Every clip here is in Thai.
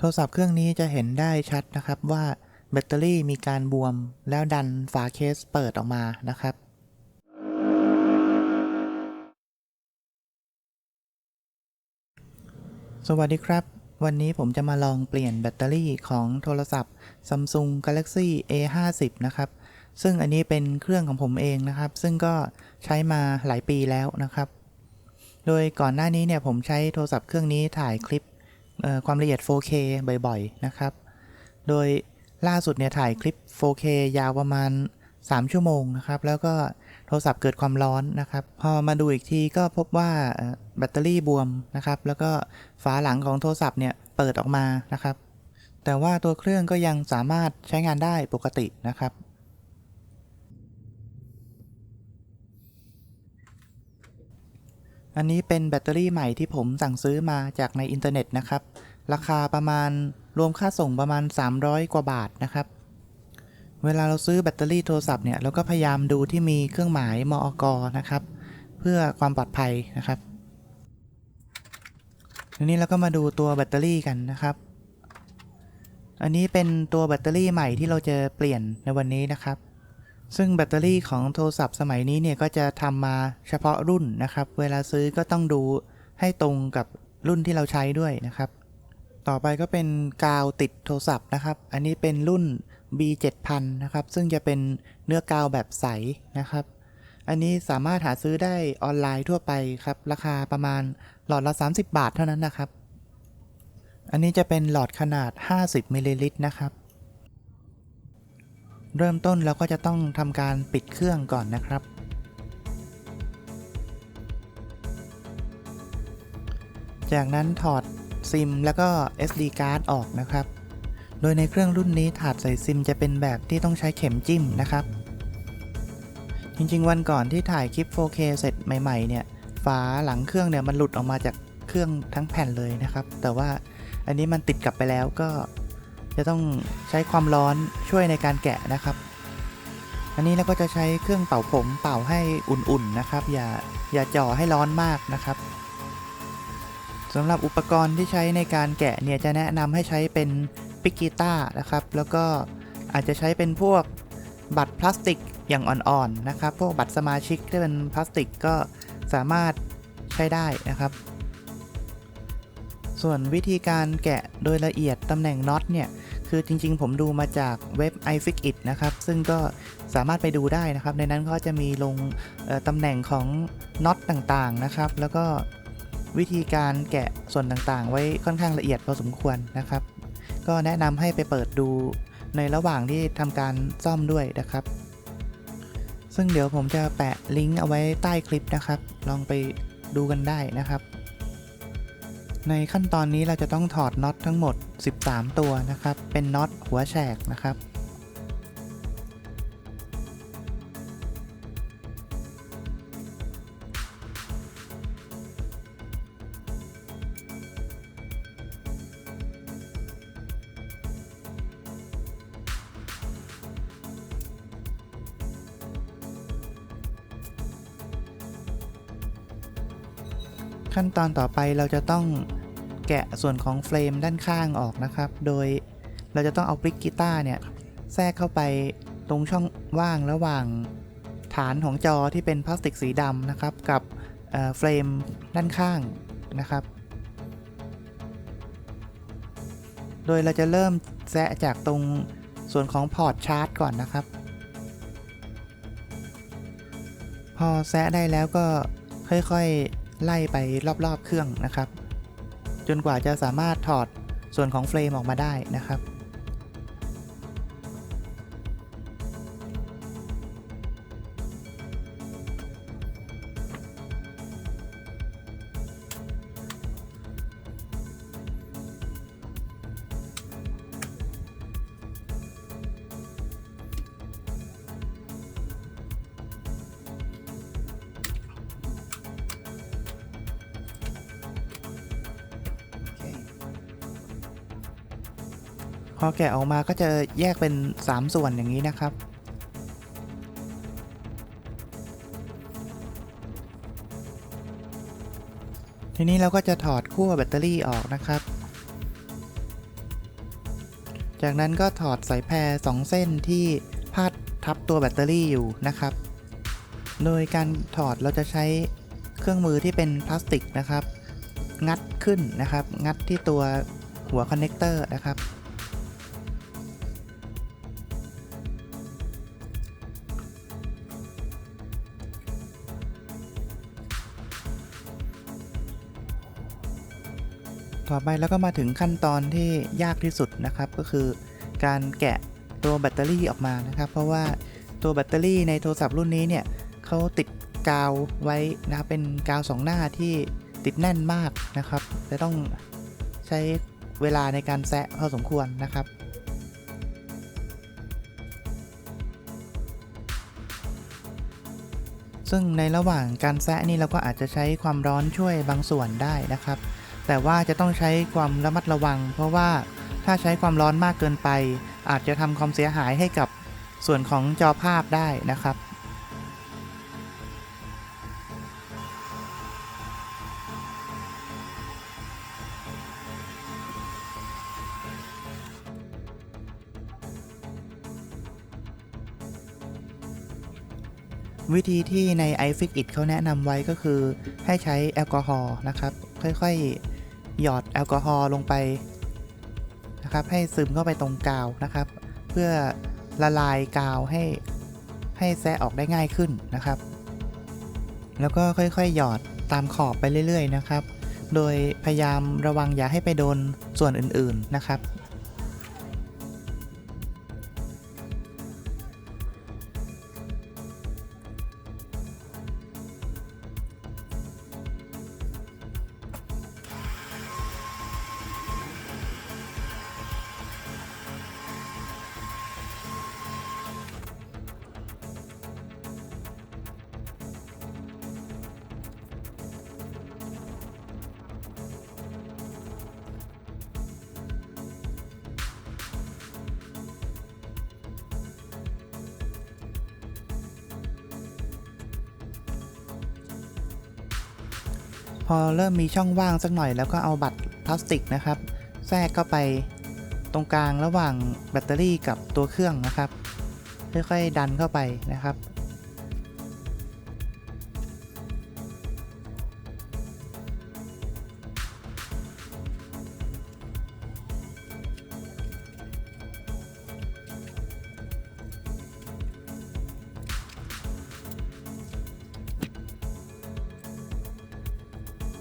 โทรศัพท์เครื่องนี้จะเห็นได้ชัดนะครับว่าแบตเตอรี่มีการบวมแล้วดันฝาเคสเปิดออกมานะครับ สวัสดีครับ วันนี้ผมจะมาลองเปลี่ยนแบตเตอรี่ของโทรศัพท์ Samsung Galaxy A50 นะครับ ซึ่งอันนี้เป็นเครื่องของผมเองนะครับ ซึ่งก็ใช้มาหลายปีแล้วนะครับ โดยก่อนหน้านี้เนี่ยผมใช้โทรศัพท์เครื่องนี้ถ่ายคลิป ความละเอียด 4K บ่อยๆ นะครับ โดยล่าสุดเนี่ยถ่ายคลิป 4K ยาวประมาณ 3 ชั่วโมงนะครับ แล้วก็โทรศัพท์เกิดความร้อนนะครับ พอมาดูอีกทีก็พบว่าแบตเตอรี่บวมนะครับ แล้วก็ฝาหลังของโทรศัพท์เนี่ยเปิดออกมานะครับ แต่ว่าตัวเครื่องก็ยังสามารถใช้งานได้ปกตินะครับ อันนี้เป็นแบตเตอรี่ใหม่ที่ผมสั่งซื้อมาจากในอินเทอร์เน็ตนะครับ ราคาประมาณรวมค่าส่งประมาณ 300 กว่าบาทนะครับ เวลาเราซื้อแบตเตอรี่โทรศัพท์เนี่ยเราก็พยายามดูที่มีเครื่องหมายมอกนะครับ เพื่อความปลอดภัยนะครับทีนี้เราก็มาดูตัวแบตเตอรี่กันนะครับ อันนี้เป็นตัวแบตเตอรี่ใหม่ที่เราจะเปลี่ยนในวันนี้นะครับ ซึ่งแบตเตอรี่ของโทรศัพท์สมัยนี้เนี่ยก็จะทำมาเฉพาะรุ่นนะครับ เวลาซื้อก็ต้องดูให้ตรงกับรุ่นที่เราใช้ด้วยนะครับ ต่อไปก็เป็นกาวติดโทรศัพท์นะครับ อันนี้เป็นรุ่น B7000 นะครับ ซึ่งจะเป็นเนื้อกาวแบบใสนะครับ อันนี้สามารถหาซื้อได้ออนไลน์ทั่วไปครับ ราคาประมาณหลอดละ 30 บาทเท่านั้นนะครับ อันนี้จะเป็นหลอดขนาด 50มิลลิลิตรนะครับ เริ่มต้นเราก็จะต้องทำการปิดเครื่องก่อนนะครับ จากนั้นถอดซิมแล้วก็ SD card ออกนะครับ โดยในเครื่องรุ่นนี้ถาดใส่ซิมจะเป็นแบบที่ต้องใช้เข็มจิ้มนะครับ จริงๆ วันก่อนที่ถ่ายคลิป 4K เสร็จใหม่ๆ เนี่ย ฝาหลังเครื่องเนี่ยมันหลุดออกมาจากเครื่องทั้งแผ่นเลยนะครับ แต่ว่าอันนี้มันติดกลับไปแล้วก็ จะต้องใช้ความร้อนช่วยในการแกะนะครับ อันนี้เราก็จะใช้เครื่องเป่าผมเป่าให้อุ่นๆนะครับ อย่าอย่าจ่อให้ร้อนมากนะครับสำหรับอุปกรณ์ที่ใช้ในการแกะเนี่ยจะแนะนำให้ใช้เป็นปิกกีต้านะครับ แล้วก็อาจจะใช้เป็นพวกบัตรพลาสติกอย่างอ่อนๆนะครับ พวกบัตรสมาชิกที่เป็นพลาสติกก็สามารถใช้ได้นะครับ ส่วนวิธีการแกะโดยละเอียดตำแหน่งน็อตเนี่ย คือจริงๆ ผมดูมาจากเว็บ iFixit นะครับ ซึ่งก็สามารถไปดูได้นะครับ ในนั้นก็จะมีลงตำแหน่งของน็อตต่างๆนะครับ แล้วก็วิธีการแกะส่วนต่างๆ ไว้ค่อนข้างละเอียดพอสมควรนะครับ ก็แนะนำให้ไปเปิดดูในระหว่างที่ทำการซ่อมด้วยนะครับ ซึ่งเดี๋ยวผมจะแปะลิงก์เอาไว้ใต้คลิปนะครับ ลองไปดูกันได้นะครับ ในขั้นตอนนี้เราจะต้องถอดน็อตทั้งหมด 13 ตัวนะครับ เป็นน็อตหัวแฉกนะครับ ขั้นตอนต่อไปเราจะต้องแกะส่วนของเฟรมด้านข้างออกนะครับ โดยเราจะต้องเอาปริกกีตาร์เนี่ยแทรกเข้าไปตรงช่องว่างระหว่างฐานของจอที่เป็นพลาสติกสีดำนะครับ กับเเฟรมด้านข้างนะครับ โดยเราจะเริ่มแซะจากตรงส่วนของพอร์ตชาร์จก่อนนะครับ พอแซะได้แล้วก็ค่อยๆ ไล่ไปรอบๆเครื่องนะครับ จนกว่าจะสามารถถอดส่วนของเฟรมออกมาได้นะครับ พอแกะออกมาก็จะแยกเป็น 3 ส่วนอย่างนี้นะครับ ทีนี้เราก็จะถอดขั้วแบตเตอรี่ออกนะครับ จากนั้นก็ถอดสายแพรสองเส้นที่พาดทับตัวแบตเตอรี่อยู่นะครับ โดยการถอดเราจะใช้เครื่องมือที่เป็นพลาสติกนะครับ งัดขึ้นนะครับ งัดที่ตัวหัวคอนเนคเตอร์นะครับ ต่อไปแล้วก็มาถึงขั้นตอนที่ยากที่สุดนะครับ ก็คือการแกะตัวแบตเตอรี่ออกมานะครับ เพราะว่าตัวแบตเตอรี่ในโทรศัพท์รุ่นนี้เนี่ยเขาติดกาวไว้นะครับเป็นกาวสองหน้าที่ติดแน่นมากนะครับจะต้องใช้เวลาในการแซะพอสมควรนะครับซึ่งในระหว่างการแซะนี่เราก็อาจจะใช้ความร้อนช่วยบางส่วนได้นะครับ แต่ว่าจะต้องใช้ความระมัดระวัง เพราะว่าถ้าใช้ความร้อนมากเกินไป อาจจะทำความเสียหายให้กับส่วนของจอภาพได้นะครับวิธีที่ใน iFixit เขาแนะนำไว้ก็คือให้ใช้แอลกอฮอล์นะครับ ค่อยๆ หยอดแอลกอฮอล์ลงไปนะครับ ให้ซึมเข้าไปตรงกาวนะครับ เพื่อละลายกาวให้ให้แซะออกได้ง่ายขึ้นนะครับ แล้วก็ค่อยๆ หยอดตามขอบไปเรื่อยๆนะครับ โดยพยายามระวังอย่าให้ไปโดนส่วนอื่นๆนะครับ พอเริ่มมีช่องว่างสักหน่อยแล้วก็เอาบัตรพลาสติกนะครับ แทรกเข้าไปตรงกลางระหว่างแบตเตอรี่กับตัวเครื่องนะครับ ค่อยๆดันเข้าไปนะครับ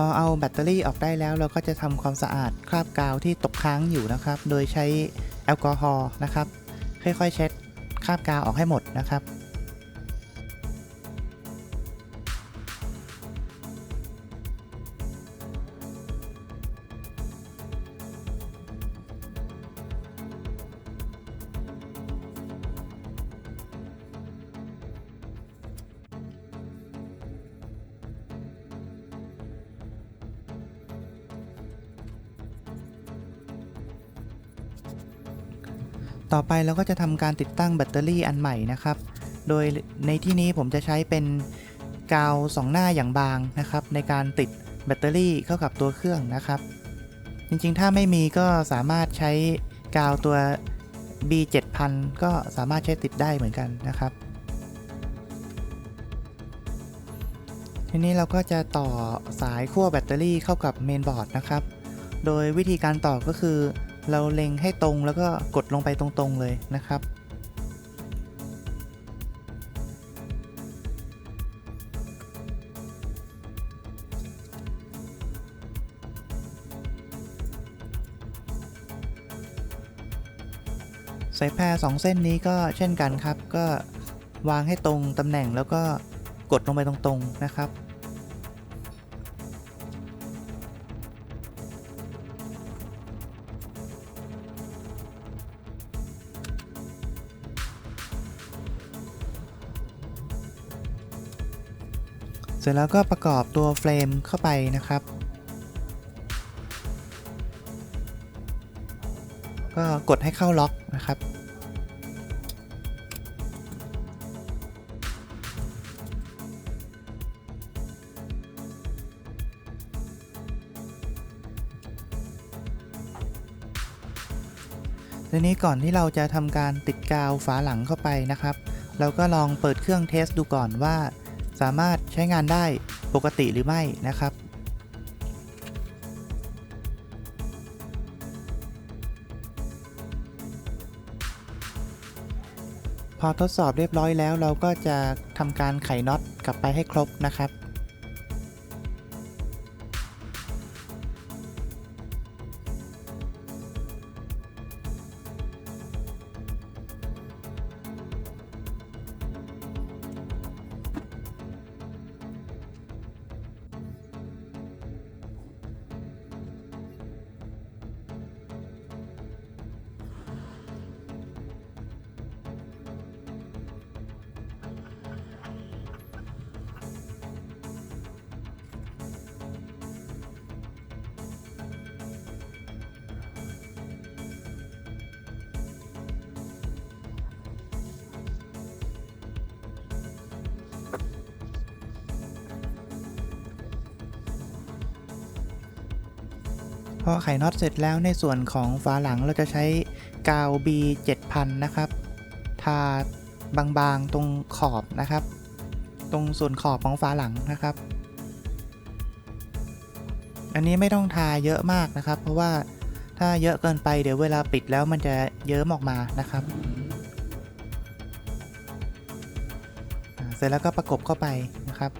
อเอาแบตเตอรี่ออกได้แล้วเราก็จะทำความสะอาดคราบกาวที่ตกค้างอยู่นะครับ โดยใช้แอลกอฮอล์นะครับ ค่อยๆ เช็ดคราบกาวออกให้หมดนะครับ ต่อไปเราก็จะทำการติดตั้งแบตเตอรี่อันใหม่นะครับ โดยในที่นี้ผมจะใช้เป็นกาวสองหน้าอย่างบางนะครับ ในการติดแบตเตอรี่เข้ากับตัวเครื่องนะครับ จริงๆ ถ้าไม่มีก็สามารถใช้กาวตัว B7000 ก็สามารถใช้ติดได้เหมือนกันนะครับ ทีนี้เราก็จะต่อสายขั้วแบตเตอรี่เข้ากับเมนบอร์ดนะครับ โดยวิธีการต่อก็คือ เราเล็งให้ตรงแล้วก็กดลงไปตรงๆเลยนะครับ สายแพรสองเส้นนี้ก็เช่นกันครับ ก็วางให้ตรงตำแหน่งแล้วก็กดลงไปตรงๆนะครับ เสร็จแล้วก็ประกอบตัวเฟรมเข้าไปนะครับ ก็กดให้เข้าล็อกนะครับ ทีนี้ก่อนที่เราจะทำการติดกาวฝาหลังเข้าไปนะครับ เราก็ลองเปิดเครื่องเทสดูก่อนว่า สามารถใช้งานได้ปกติหรือไม่นะครับพอทดสอบเรียบร้อยแล้วเราก็จะทำการไขน็อตกลับไปให้ครบนะครับ พอไขน็อตเสร็จแล้วในส่วนของฝาหลังเราจะใช้กาว B 7000 นะครับ ทาบางๆตรงขอบนะครับ ตรงส่วนขอบของฝาหลังนะครับ อันนี้ไม่ต้องทาเยอะมากนะครับ เพราะว่าถ้าเยอะเกินไปเดี๋ยวเวลาปิดแล้วมันจะเยิ้มออกมานะครับ เสร็จแล้วก็ประกบเข้าไปนะครับ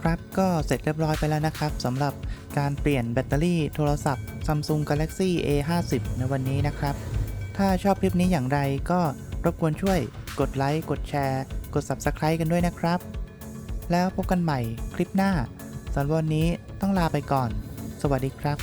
ครับก็เสร็จเรียบร้อยไปแล้วนะครับสำหรับการเปลี่ยนแบตเตอรี่โทรศัพท์ Samsung Galaxy A50 ในวันนี้นะครับ ถ้าชอบคลิปนี้อย่างไรก็รบกวนช่วยกดไลค์ กดแชร์ กด Subscribe กันด้วยนะครับ แล้วพบกันใหม่คลิปหน้าสำหรับวันนี้ต้องลาไปก่อน สวัสดีครับ